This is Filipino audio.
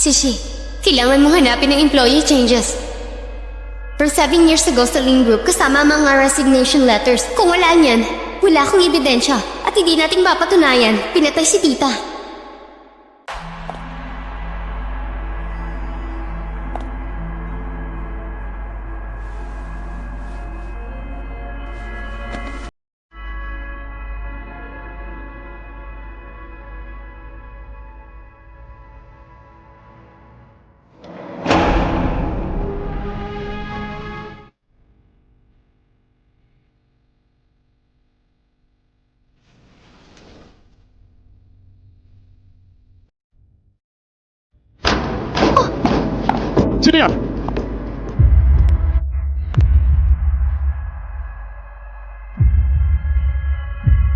Sishi, kailangan mo hanapin ng employee changes. From seven years ago sa Lean Group, kasama ang mga resignation letters. Kung wala niyan, wala akong ebidensya at hindi nating mapatunayan. Pinatay si tita. Sinyal.